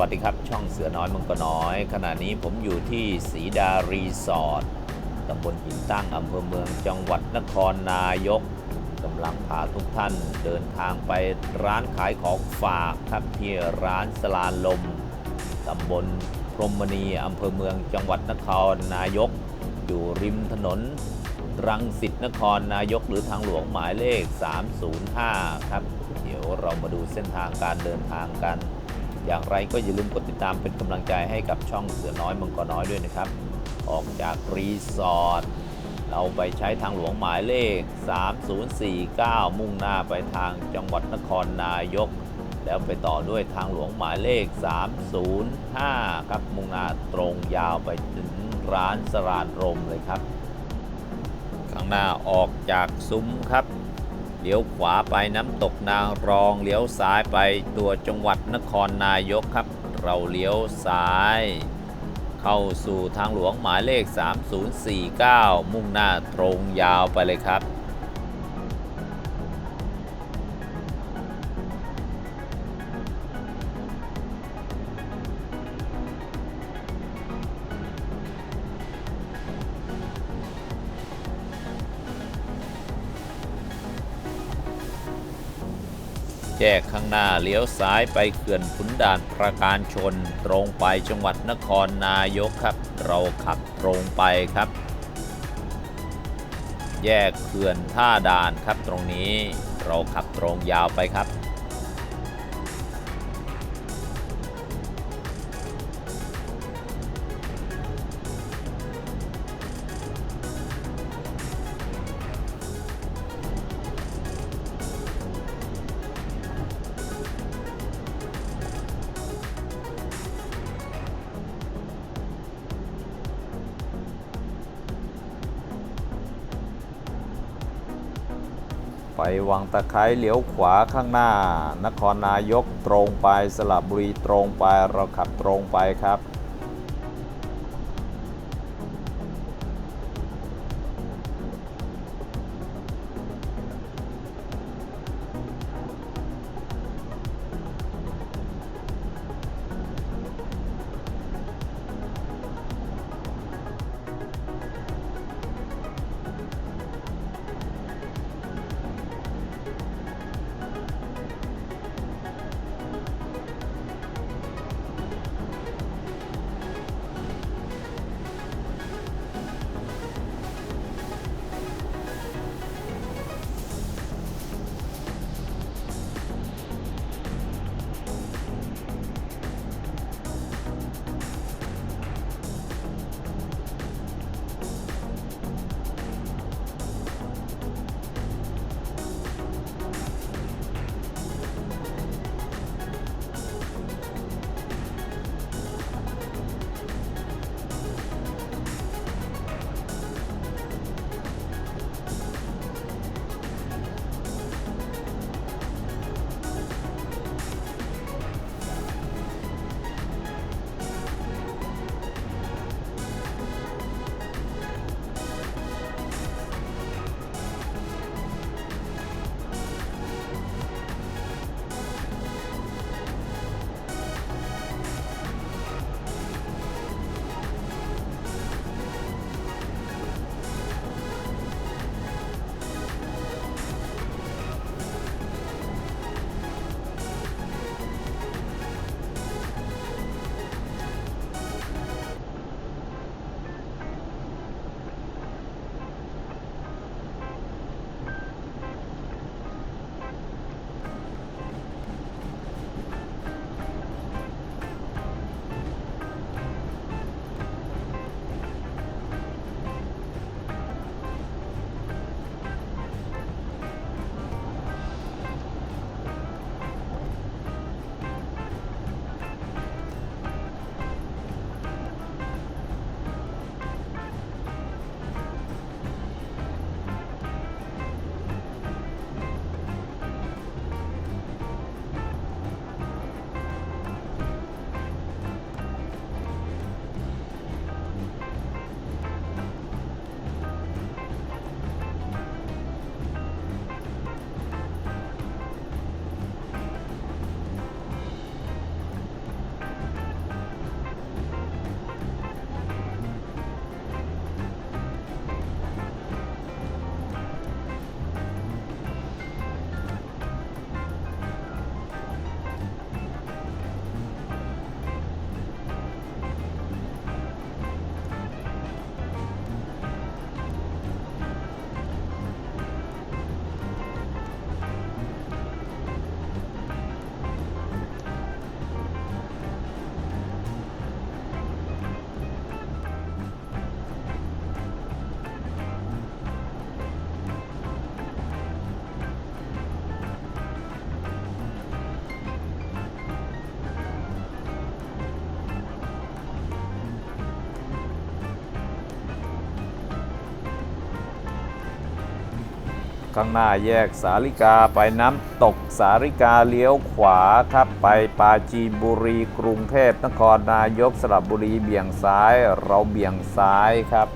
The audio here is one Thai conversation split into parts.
วัสดีครับ ช่องเสือน้อยมังกรน้อย ขณะนี้ผมอยู่ที่ศรีดารีสอร์ทตำบลหินตั้งอำเภอเมืองจังหวัดนครนายกกำลังพาทุกท่านเดินทางไปร้านขายของฝากครับที่ร้านสลานลมตำบลพรมณีอำเภอเมืองจังหวัดนครนายก อยู่ริมถนนรังสิตนครนายกหรือทางหลวงหมายเลข 305 ครับ เดี๋ยวเรามาดูเส้นทางการเดินทางกัน อย่างไรก็อย่าลืมกดติดตามเป็นกำลังใจให้กับช่องเสือน้อยมังกรน้อยด้วยนะครับ ออกจากรีสอร์ทเราไปใช้ทางหลวงหมายเลข 3049 มุ่งหน้าไปทางจังหวัดนครนายก แล้วไปต่อด้วยทางหลวงหมายเลข 305 ครับ มุ่งหน้าตรงยาวไปถึงร้านสรานรมเลยครับ ข้างหน้าออกจากซุ้มครับ เลี้ยวขวาไปน้ำตกนางรอง เลี้ยวซ้ายไปตัวจังหวัดนครนายกครับ เราเลี้ยวซ้าย เข้าสู่ทางหลวงหมายเลข 3049 มุ่งหน้าตรงยาวไปเลยครับ แยกข้างหน้าเลี้ยวซ้ายไปเขื่อนขุนด่านประการชน ตรงไปจังหวัดนครนายกครับ เราขับตรงไปครับ แยกเขื่อนท่าด่านครับตรงนี้เราขับตรงยาวไปครับ ไปวังตะไคร้เลี้ยวขวาข้างหน้า นครนายกตรงไปสระบุรีตรงไปเราขับตรงไปครับ ข้างหน้าแยกสาริกาไปน้ำตกสาริกาเลี้ยวขวาครับไปปาจีนบุรีกรุงเทพนครนายกสระบุรีเบี่ยงซ้าย เราเบี่ยงซ้ายครับ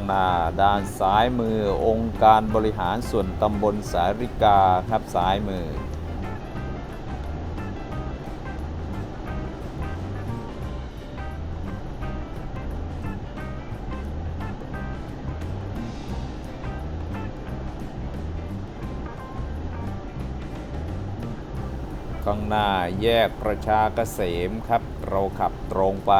างนา ด้านซ้ายมือ องค์การบริหารส่วนตำบลสาริกาครับซ้ายมือ ข้างหน้าแยกประชาเกษมครับ เราขับตรงไป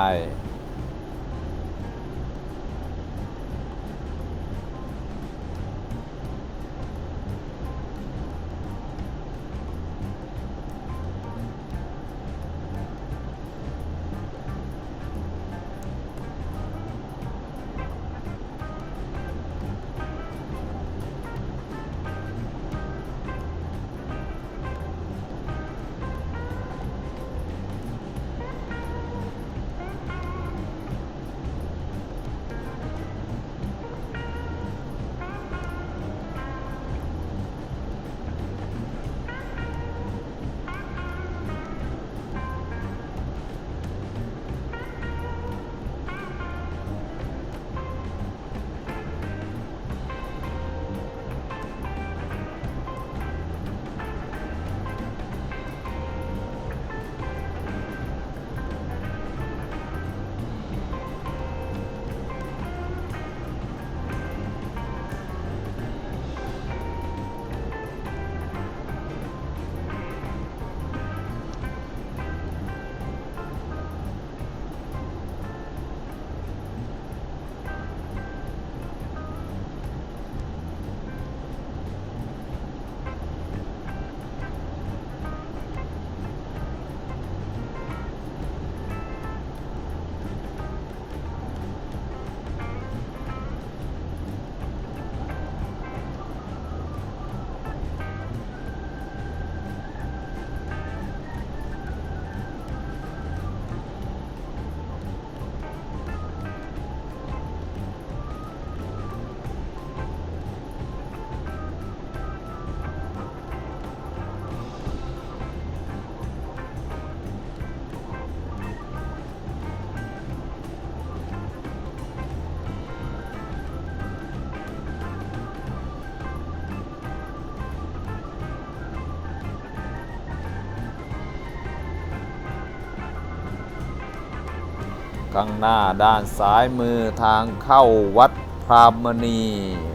ข้างหน้าด้านซ้ายมือทางเข้าวัดพรามณี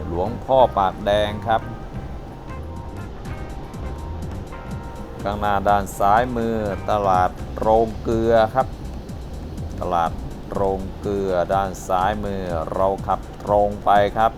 หลวงพ่อปากแดงครับ ข้างหน้าด้านซ้ายมือตลาดโรงเกลือครับ ตลาดโรงเกลือด้านซ้ายมือเราขับตรงไปครับ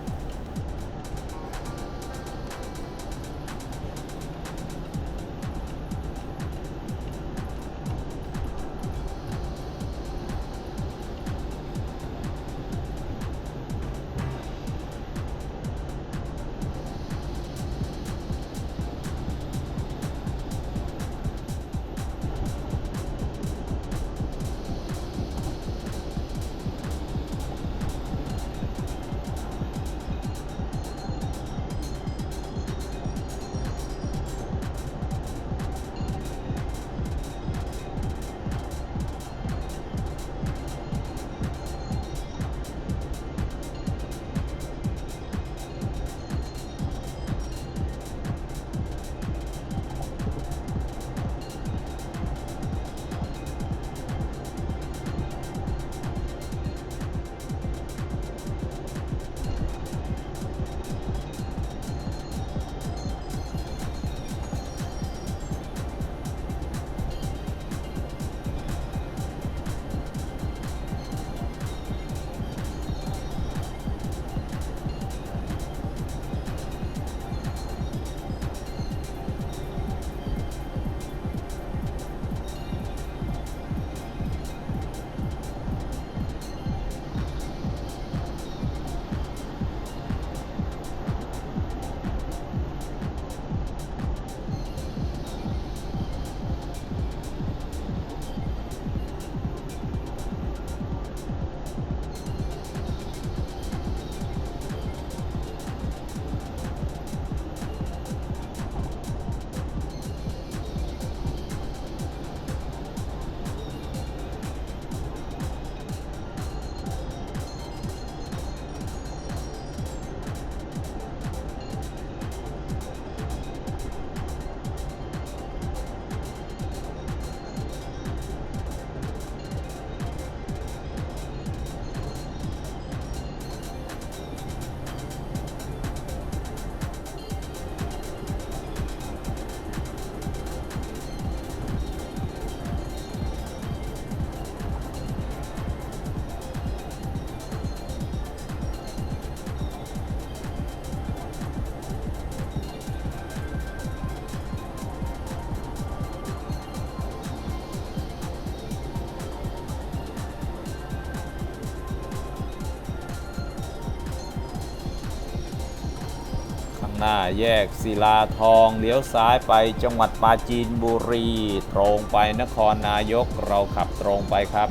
หน้าแยกศิลาทองเลี้ยวซ้ายไปจังหวัดปราจีนบุรี ตรงไปนครนายกเราขับตรงไปครับ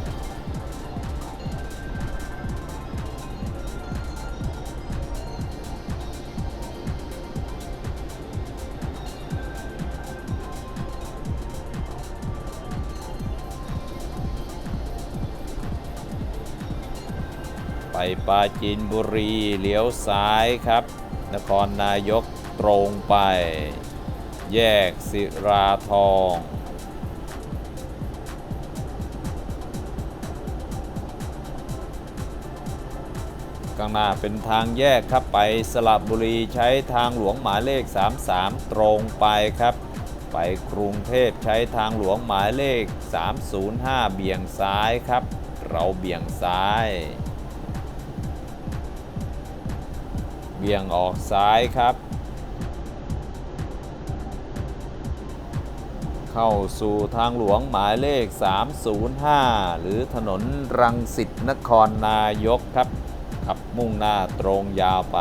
ไปปราจีนบุรีเลี้ยวซ้ายครับ นครนายกตรงไป แยกศิราทอง ข้างหน้าเป็นทางแยกครับไปสระบุรีใช้ทางหลวงหมายเลข 33 ตรงไปครับ ไปกรุงเทพใช้ทางหลวงหมายเลข 305 เบี่ยงซ้ายครับ เราเบี่ยงซ้าย บี่ยงออกซ้ายครับ เข้าสู่ทางหลวงหมายเลข 305 หรือถนนรังสิตนครนายกครับขับมุ่งหน้าตรงยาวไป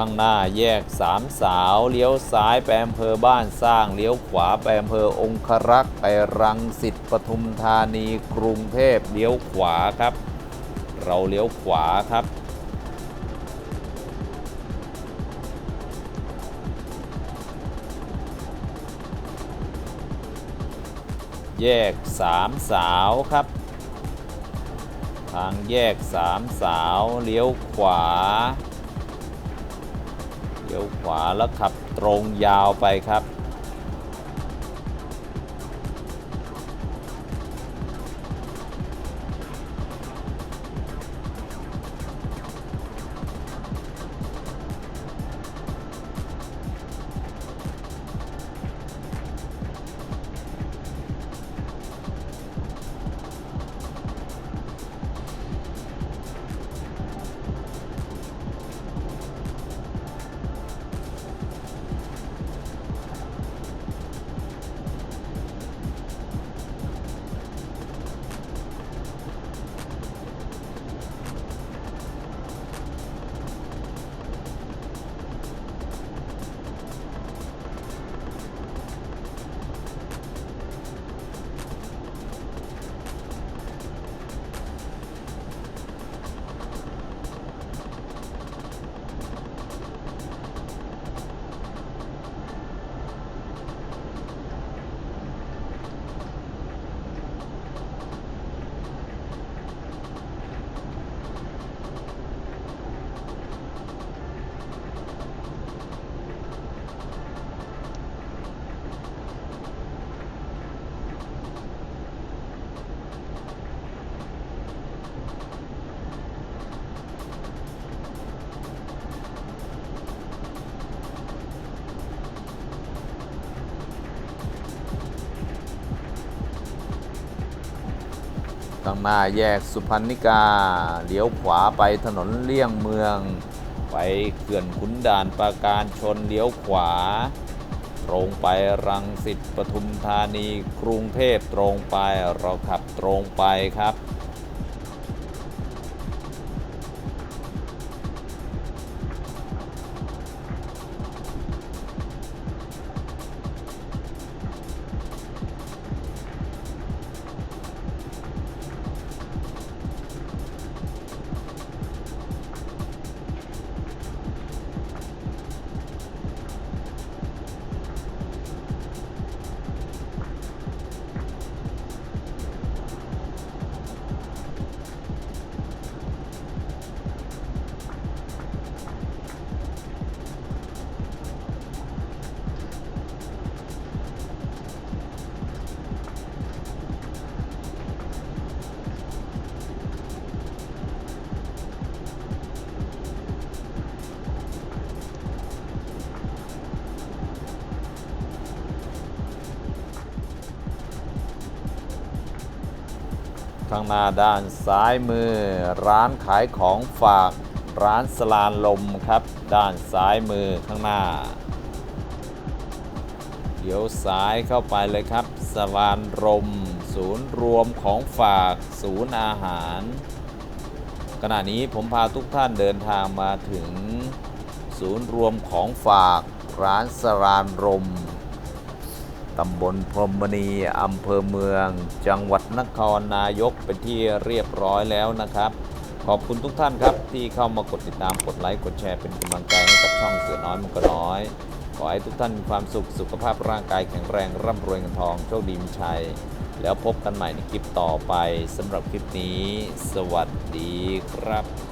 ข้างหน้าแยกสามสาวเลี้ยวซ้ายไปอำเภอบ้านสร้างเลี้ยวขวาไปอำเภอองครักษ์ไปรังสิตปทุมธานีกรุงเทพเลี้ยวขวาครับ เราเลี้ยวขวาครับแยกสามสาวครับ ทางแยกสามสาวเลี้ยวขวา ลี้ยวขวาแล้วขับตรงยาวไปครับ ข้างหน้าแยกสุพรรณิกาเลี้ยวขวาไปถนนเลี่ยงเมือง ไปเขื่อนขุนด่านปราการชนเลี้ยวขวา ตรงไปรังสิตปทุมธานีกรุงเทพตรงไปเราขับตรงไปครับ ข้างหน้าด้านซ้ายมือ ร้านขายของฝากร้านสลานลมครับ ด้านซ้ายมือข้างหน้าเดี๋ยวซ้ายเข้าไปเลยครับสวานรมศูนย์รวมของฝากศูนย์อาหาร ขณะนี้ผมพาทุกท่านเดินทางมาถึง ศูนย์รวมของฝากร้านสรานรม ตำบลพรมณี อำเภอเมือง จังหวัดนครนายกเป็นที่เรียบร้อยแล้วนะครับ ขอบคุณทุกท่านครับ ที่เข้ามากดติดตามกดไลค์กดแชร์เป็นกำลังใจให้กับช่องเสือน้อยมันก็น้อย ขอให้ทุกท่านมีความสุขสุขภาพร่างกายแข็งแรงร่ำรวยเงินทองโชคดีมีชัย แล้วพบกันใหม่ในคลิปต่อไปสำหรับคลิปนี้ สวัสดีครับ